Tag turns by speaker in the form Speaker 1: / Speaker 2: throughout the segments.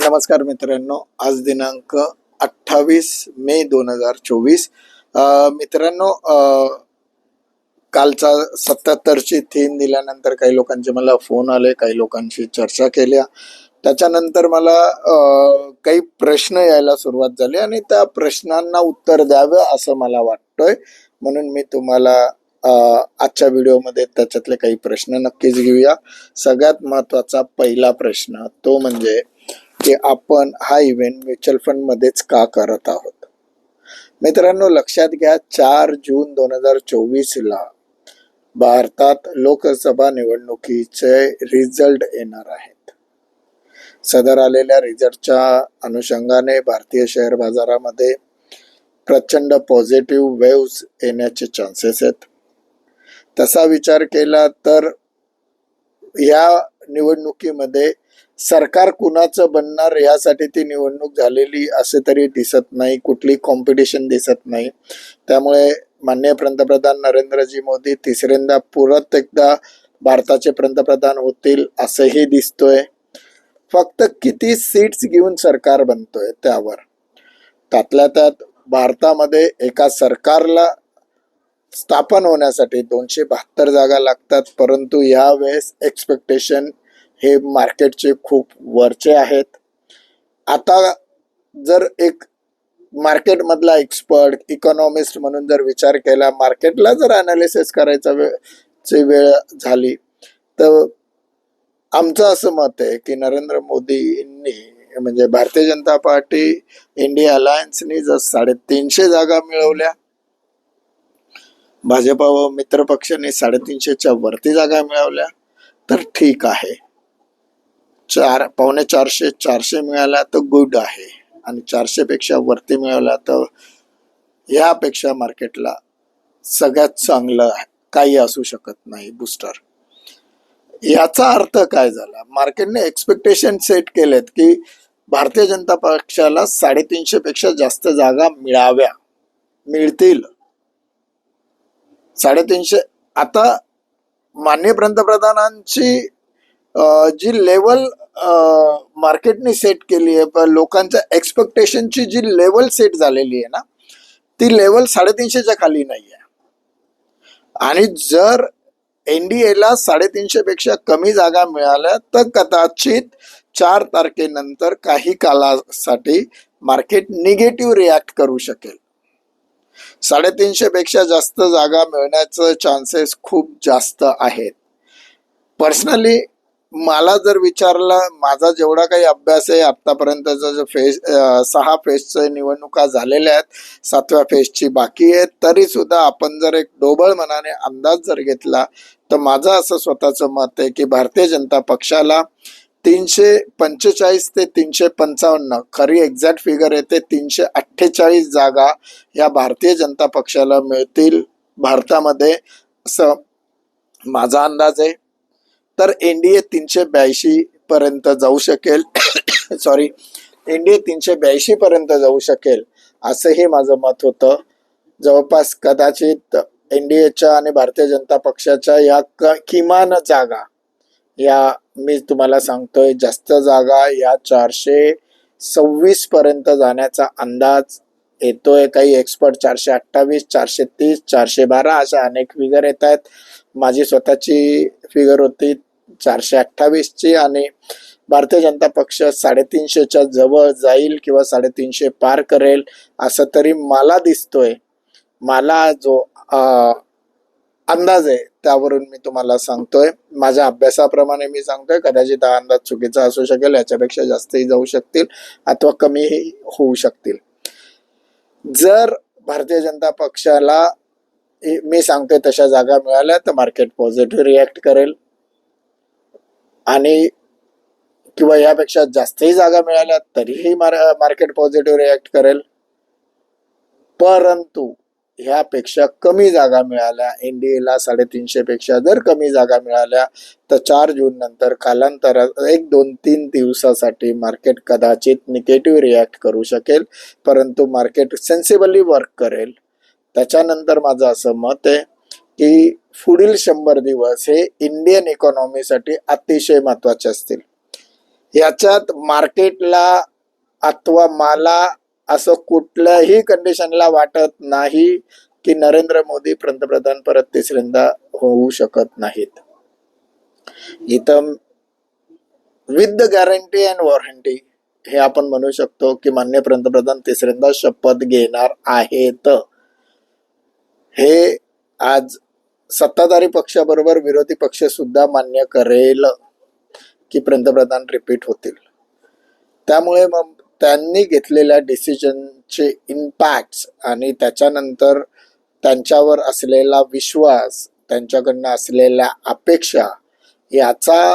Speaker 1: नमस्कार मित्रांनो. आज दिनांक अठ्ठावीस मे दोन हजार चोवीस. मित्रांनो कालचा सत्याहत्तरची थीम दिल्यानंतर काही लोकांचे मला फोन आले काही लोकांशी चर्चा केल्या. त्याच्यानंतर मला काही प्रश्न यायला सुरुवात झाली आणि त्या प्रश्नांना उत्तर द्यावं असं मला वाटतंय. म्हणून मी तुम्हाला आजच्या व्हिडिओमध्ये त्याच्यातले काही प्रश्न नक्कीच घेऊया. सगळ्यात महत्त्वाचा पहिला प्रश्न तो म्हणजे की आपण हा इव्हेंट म्युच्युअल फंड मध्येच का करत आहोत? मित्रांनो लक्षात घ्या चार जून दोन हजार चोवीस ला भारतात लोकसभा निवडणुकीचे रिझल्ट येणार आहेत. सदर आलेल्या रिझल्टच्या अनुषंगाने भारतीय शेअर बाजारामध्ये प्रचंड पॉझिटिव्ह वेव्स येण्याचे चान्सेस आहेत. तसा विचार केला तर या निवडणुकीमध्ये सरकार कुणाचं बनणार यासाठी ती निवडणूक झालेली असे तरी दिसत नाही कुठली कॉम्पिटिशन दिसत नाही. त्यामुळे माननीय पंतप्रधान नरेंद्रजी मोदी तिसऱ्यांदा परत एकदा भारताचे पंतप्रधान होतील असंही दिसतोय. फक्त किती सीट्स घेऊन सरकार बनतोय त्यावर? त्यातल्या त्यात भारतामध्ये एका सरकारला स्थापन होण्यासाठी दोनशे बहात्तर जागा लागतात परंतु यावेळेस एक्सपेक्टेशन हे मार्केटचे खूप वरचे आहेत. आता जर एक मार्केटमधला एक्सपर्ट इकॉनॉमिस्ट म्हणून जर विचार केला मार्केटला जर अनालिसिस करायचा वेळ ची वेळ झाली तर आमचं असं मत आहे की नरेंद्र मोदींनी म्हणजे भारतीय जनता पार्टी इंडिया अलायन्सनी जर साडेतीनशे जागा मिळवल्या भाजपा व मित्रपक्षांनी साडेतीनशेच्या वरती जागा मिळवल्या तर ठीक आहे. चार पावणे चारशे चारशे मिळाल्या तर गुड आहे. आणि चारशे पेक्षा वरती मिळवल्या तर यापेक्षा मार्केटला सगळ्यात चांगलं काही असू शकत नाही बूस्टर याचा अर्थ काय झाला? मार्केटने एक्सपेक्टेशन सेट केलेत की भारतीय जनता पक्षाला साडेतीनशे पेक्षा जास्त जागा मिळाव्या. मिळतील. साडेतीनशे आता माननीय पंतप्रधानांची जी लेवल मार्केटने सेट केली आहे लोकांच्या एक्सपेक्टेशनची जी लेवल सेट झालेली आहे ना ती लेवल साडेतीनशेच्या खाली नाही आहे आणि जर एनडीएला साडेतीनशे पेक्षा कमी जागा मिळाल्या तर कदाचित चार तारखेनंतर काही कालासाठी मार्केट निगेटिव्ह रिॲक्ट करू शकेल. साडेतीनशे पेक्षा जास्त जागा मिळण्याचं चान्सेस खूप जास्त आहेत. पर्सनली मला जर विचारला माझा जेवढा काही अभ्यास आहे आतापर्यंतचा जो फेज सहा फेजच्या निवडणुका झालेल्या आहेत सातव्या फेजची बाकी आहे तरी सुद्धा आपण जर एक डोबळ मनाने अंदाज जर घेतला तर माझं असं स्वतःचं मत आहे की भारतीय जनता पक्षाला तीनशे पंचेचाळीस ते तीनशे पंचावन्न खरी एक्झॅक्ट फिगर येते तीनशे अठ्ठेचाळीस जागा या भारतीय जनता पक्षाला मिळतील भारतामध्ये असं माझा अंदाज आहे. तर एनडीए तीनशे ब्याऐंशी पर्यंत जाऊ शकेल. सॉरी एनडीए तीनशे ब्याऐंशी पर्यंत जाऊ शकेल. असंही माझं मत होतं. जवळपास कदाचित एनडीएच्या आणि भारतीय जनता पक्षाच्या या क किमान जागा या मी तुम्हाला सांगतोय जास्त जागा या चारशे सव्वीस पर्यंत जाण्याचा अंदाज येतोय. काही एक्सपर्ट चारशे अठ्ठावीस चारशे तीस चारशे बारा अशा अनेक फिगर येत आहेत. माझी स्वतःची फिगर होती. चारशे अठ्ठावीसची आणि भारतीय जनता पक्ष साडेतीनशेच्या जवळ जाईल किंवा साडेतीनशे पार करेल असं तरी मला दिसतोय. मला जो अंदाज आहे त्यावरून मी तुम्हाला सांगतोय. माझ्या अभ्यासाप्रमाणे मी सांगतोय कदाचित हा अंदाज चुकीचा असू शकेल याच्यापेक्षा जास्तही जाऊ शकतील अथवा कमीही होऊ शकतील. जर भारतीय जनता पक्षाला मी सांगतोय तशा जागा मिळाल्या तर मार्केट पॉझिटिव्ह रिॲक्ट करेल. आणि किंवा यापेक्षा जास्तही जागा मिळाल्या तरीही मार मार्केट पॉझिटिव्ह रिॲक्ट करेल. परंतु ह्यापेक्षा कमी जागा मिळाल्या एनडीएला साडेतीनशे पेक्षा जर कमी जागा मिळाल्या तर चार जून नंतर कालांतरात एक दोन तीन दिवसासाठी मार्केट कदाचित निगेटिव्ह रिॲक्ट करू शकेल परंतु मार्केट सेन्सिबली वर्क करेल. त्याच्यानंतर माझं असं मत आहे की पुढील शंभर दिवस हे इंडियन इकॉनॉमीसाठी अतिशय महत्त्वाचे असतील. याच्यात मार्केटला अथवा मला असं कुठल्याही कंडिशनला वाटत नाही की नरेंद्र मोदी पंतप्रधान परत तिसऱ्यांदा होऊ शकत नाहीत. इथं with the guarantee and warranty हे आपण म्हणू शकतो की मान्य पंतप्रधान तिसऱ्यांदा शपथ घेणार आहेत. हे आज सत्ताधारी पक्षाबरोबर विरोधी पक्ष सुद्धा मान्य करेल की पंतप्रधान रिपीट होतील. त्यामुळे मग त्यांनी घेतलेल्या डिसिजनचे इम्पॅक्ट आणि त्याच्यानंतर त्यांच्यावर असलेला विश्वास त्यांच्याकडनं असलेल्या अपेक्षा याचा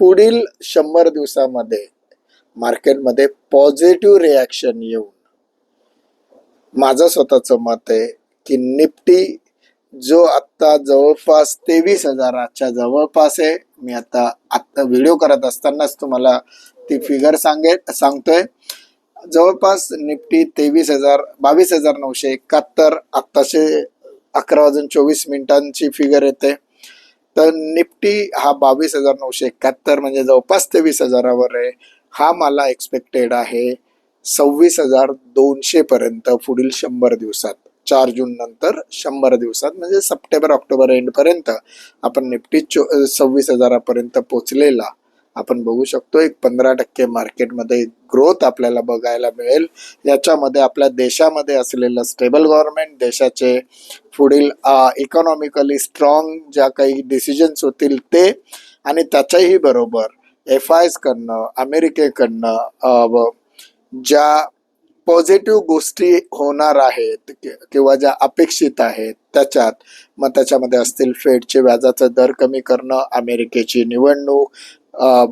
Speaker 1: पुढील शंभर दिवसामध्ये मार्केटमध्ये पॉझिटिव्ह रिॲक्शन येऊन माझं स्वतःचं मत आहे की निफ्टी जो आत्ता जवळपास तेवीस हजाराच्या जवळपास आहे मी आता आत्ता व्हिडिओ करत असतानाच तुम्हाला ती फिगर सांगेल सांगतोय. जवळपास निफ्टी तेवीस हजार बावीस हजार नऊशे एकाहत्तर आत्ताशे अकरा वाजून चोवीस मिनिटांची फिगर येते. तर निफ्टी हा बावीस हजार नऊशे एकाहत्तर म्हणजे जवळपास तेवीस हजारावर आहे. हा मला एक्सपेक्टेड आहे सव्वीस हजार दोनशे पर्यंत पुढील शंभर दिवसात. चार जून नंतर शंभर दिवसात म्हणजे सप्टेंबर ऑक्टोबर एंड पर्यंत आपण निफ्टी चो सव्वीस हजारापर्यंत पोचलेला आपण बघू शकतो एक पंधरा टक्के मार्केटमध्ये ग्रोथ आपल्याला बघायला मिळेल. याच्यामध्ये आपल्या देशामध्ये असलेलं स्टेबल गव्हर्नमेंट देशाचे पुढील इकॉनॉमिकली स्ट्रॉंग ज्या काही डिसिजन्स होतील ते आणि त्याच्याही बरोबर एफ आयज कडनं अमेरिकेकडनं व ज्या पॉझिटिव्ह गोष्टी होणार आहेत किंवा ज्या अपेक्षित आहेत त्याच्यात मग त्याच्यामध्ये असतील फेडचे व्याजाचा दर कमी करणं अमेरिकेची निवडणूक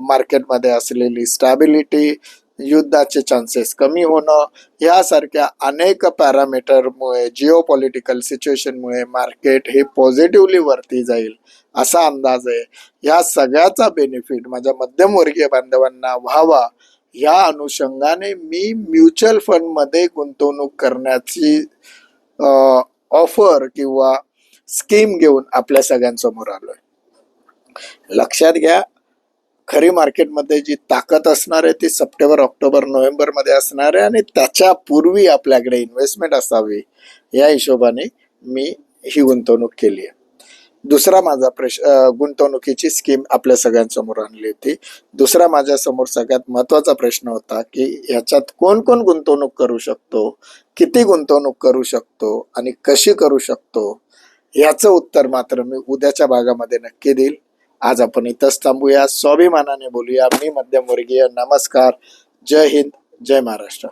Speaker 1: मार्केटमध्ये असलेली स्टॅबिलिटी युद्धाचे चान्सेस कमी होणं यासारख्या अनेक पॅरामीटरमुळे जिओ पॉलिटिकल सिच्युएशनमुळे मार्केट हे पॉझिटिव्हली वरती जाईल असा अंदाज आहे. या सगळ्याचा बेनिफिट माझ्या मध्यमवर्गीय बांधवांना व्हावा या अनुषंगाने मी म्युच्युअल फंडमध्ये गुंतवणूक करण्याची ऑफर किंवा स्कीम घेऊन आपल्या सगळ्यांसमोर आलोय. लक्षात घ्या खरी मार्केटमध्ये जी ताकद असणार आहे ती सप्टेंबर ऑक्टोबर नोव्हेंबरमध्ये असणार आहे आणि त्याच्या पूर्वी आपल्याकडे इन्व्हेस्टमेंट असावी या हिशोबाने मी ही गुंतवणूक केली आहे. दुसरा माझा प्रश गुंतवणुकीची स्कीम आपल्या सगळ्यांसमोर आणली होती. दुसरा माझ्यासमोर सगळ्यात महत्त्वाचा प्रश्न होता की याच्यात कोण कोण गुंतवणूक करू शकतो? किती गुंतवणूक करू शकतो? आणि कशी करू शकतो? याचं उत्तर मात्र मी उद्याच्या भागामध्ये नक्की देईल. आज आपण इथंच थांबूया. स्वाभिमानाने बोलूया. मी मध्यमवर्गीय. नमस्कार. जय हिंद. जय महाराष्ट्र.